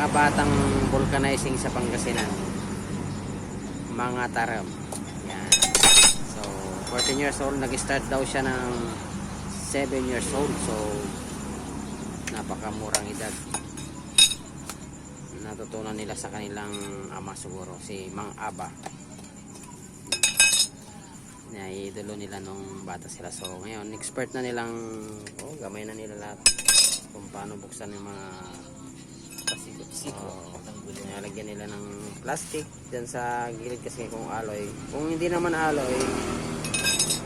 pinakabatang vulcanizing sa Pangasinan. Mga taram. Yan. So, 14 years old. Nag-start daw siya ng 7 years old. So, napakamurang edad. Natutunan nila sa kanilang ama siguro. Si Mang Aba. Naiidolo nila nung bata sila. So, ngayon, expert na nilang, oh, gamay na nila lahat kung paano buksan yung mga Oo. Nilalagyan nila ng plastic dyan sa gilid kasi kung alloy. Kung hindi naman alloy,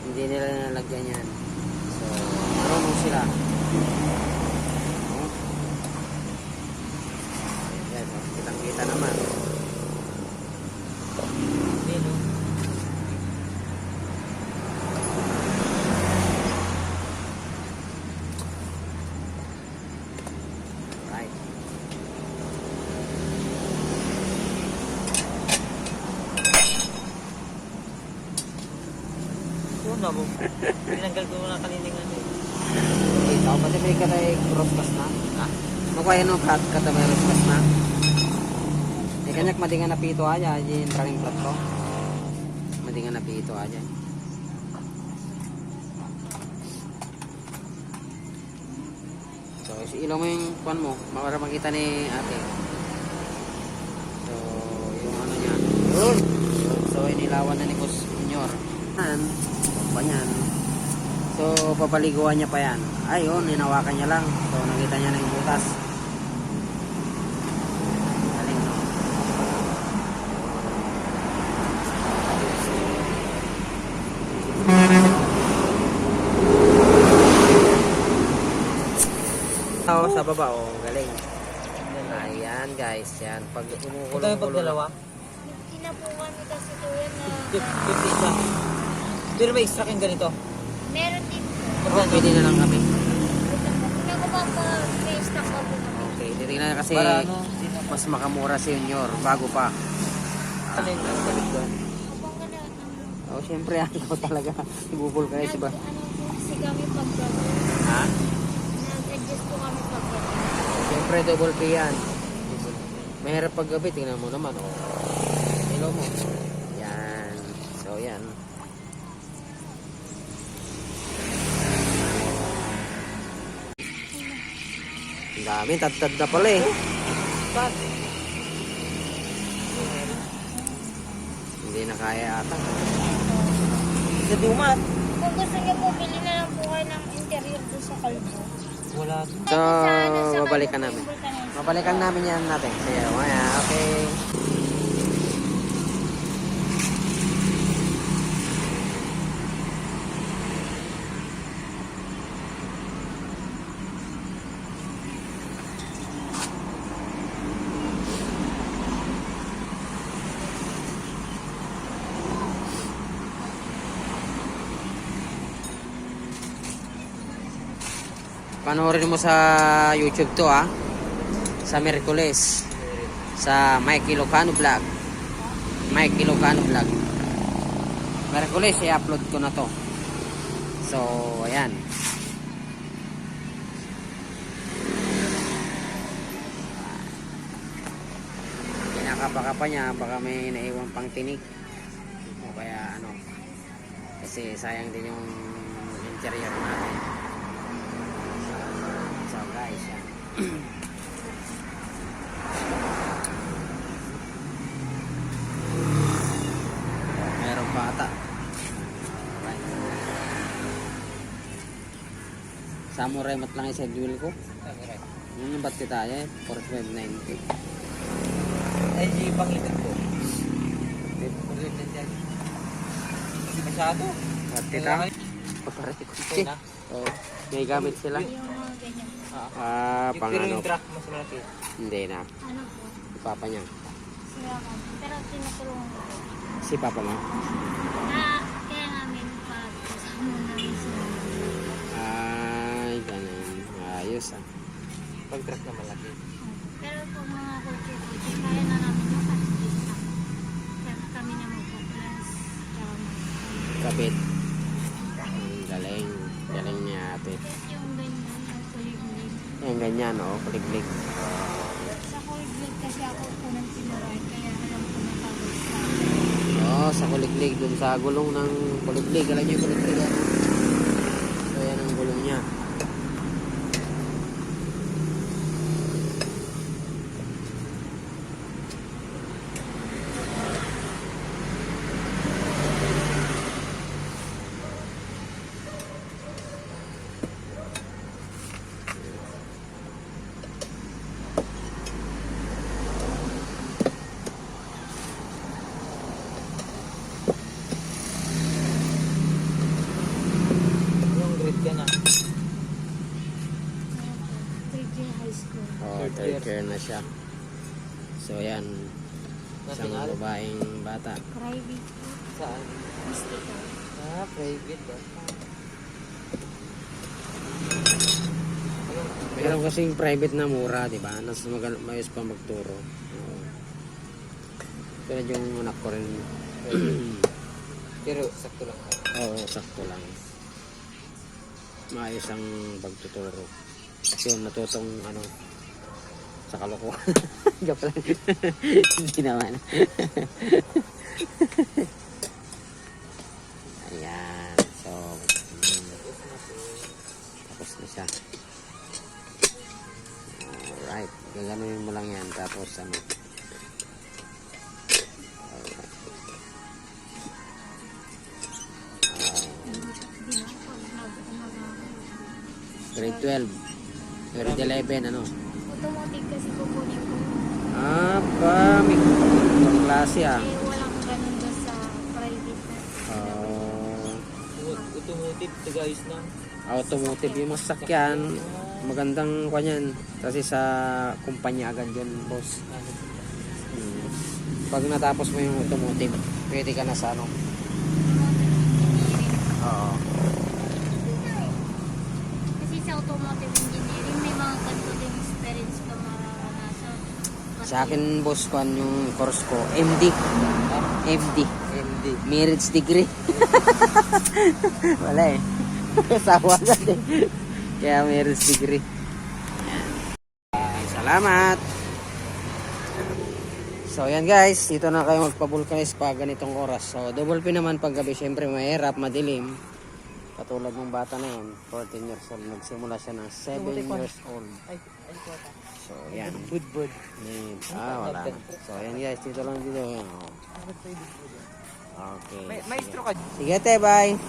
hindi nila nilalagyan yan. So, marunong sila. Oh. Ayan, oh. kitang kita naman. Hindi, no? Right. Oo na mo. Tinanggal ko na kaniling ano. eh. Ikaw, pati may katay crosscast na. Ha? Ano kaya no kat kata may crosscast na? May kanyak madingan na pito aja, yung running plot ko. Madingan na pito aja. So, ilaw mo yung kwan mo, para makita ni ate. So, yung ano niya. Yun! So, inilawan na ni Boss Junior. Yan. Pa yan. So, papaliguan niya pa yan. Ayun, ninawakan niya lang. So, nakita niya na yung butas. Galing, no? Oh, sa baba, oh, galing. Ayan, guys, yan. Pag Ito yung pagdalawa. Tinapukan ni kasi kuya na 50 isa. Pero may extra kang ganito. meron din po. Oh, pwede na lang kami. Nagpapa-face na ko po kami. Okay, titignan na kasi Para ano, hindi na mas makamura si Junior bago pa. ano yung balik doon. Ka na, Oh, syempre, ikaw talaga. Ibubul ka nag, ba? ano po kasi kami pag Ha? nag-adjust po kami pag Siyempre, double P yan. Mahirap pag gabi, tingnan mo naman. Oh. Ilaw mo. Yan. So, yan. Ang dami, tad-tad na pala eh. Saan? Hindi na kaya ata. Sa dumat. Kung gusto niyo po, bili na lang po kayo ng interior doon sa kalbo. Wala. So, Ano, po namin. Mabalikan namin yan natin. Sige, maya, okay. Panoorin mo sa YouTube to ah. Sa Merkules. Sa Mike Ilocano Vlog. Mike Ilocano Vlog. Merkules i-upload ko na to. So, ayan. Kinakapa pa niya baka may naiwang pang tinik. O kaya ano. Kasi sayang din yung interior natin. Guys, yan. Meron pa ata. Alright. Samurai mat lang sa jewel ko. Yun yung ba't kita eh. 4590. Ay, di pangitan ko. Masyado. Ba't kita? Papareho ko na. Oh, may gamit sila. Yung. Ah. Ah, Yung pang pero ano. yung truck mas malaki. Hindi na. Ano po? Si Papa niya. Sila ka. Pero tinutulungan ko. Si Papa mo. Na, kaya namin pa kasama namin sila. Ay, ganun. Ayos ah. Pag truck na malaki. Pero kung mga kotse-kotse, kaya na namin makakita. Kaya kami na magpa-plus. Tsaka mag- Kapit. Ang galing. Galing niya ate. Yung ganyan, yung kulig-lig. Yung ganyan, oh. Kuliglig. Sa kulig-lig kasi ako po ng tinuruan, kaya alam ko na tawag sa Oo, sa kuliglig, dun sa gulong ng kuliglig. Alam niyo yung kuliglig ano? So, yan ang gulong niya. Yung grade ka na. 3G High School. Oo, Third third year. year na siya. So, yan. Isang Natingal. babaeng bata. Private. Saan? Mystical. Ah, private ba? Meron kasing private na mura, di ba? Nas magal mayos pa magturo. Oo. Tulad yung anak ko rin. Pero sakto lang. Oo, sakto lang. Maayos ang pagtuturo. Yun, natutong ano, sa kalokohan. Joke lang. Hindi naman. Ayan. So, mm, tapos na siya. Alright. Gaganunin mo lang yan. Tapos ano. Grade 12. Grade 11, ano? Automotive kasi kukunin ko. Ah, pa, may ibang klase ah. Eh, walang ganun doon sa private na. Ah, Automotive, tagayos lang. automotive yung masakyan. Magandang kanyan. Kasi sa kumpanya agad yun, boss. Hmm. Pag natapos mo yung automotive, pwede ka na sa ano. Oo. Kasi sa automotive engineering, may mga ganito din experience ka mararanasan. Kasi Sa akin, boss, kwan yung course ko, MD. MD. MD. Marriage degree. Wala eh. Sawa agad eh. Kaya marriage degree. Salamat. So yan guys, dito na kayo magpa-vulcanize pag ganitong oras. So double P naman pag gabi, syempre mahirap, madilim. Katulad ng bata na yun, 14 years old. Nagsimula siya ng 7 years old. So yan. Bud, bud. Yan. Ah, wala na. So yan guys, dito lang dito. Yan. oh. Okay. Maestro ka. Sige te, bye.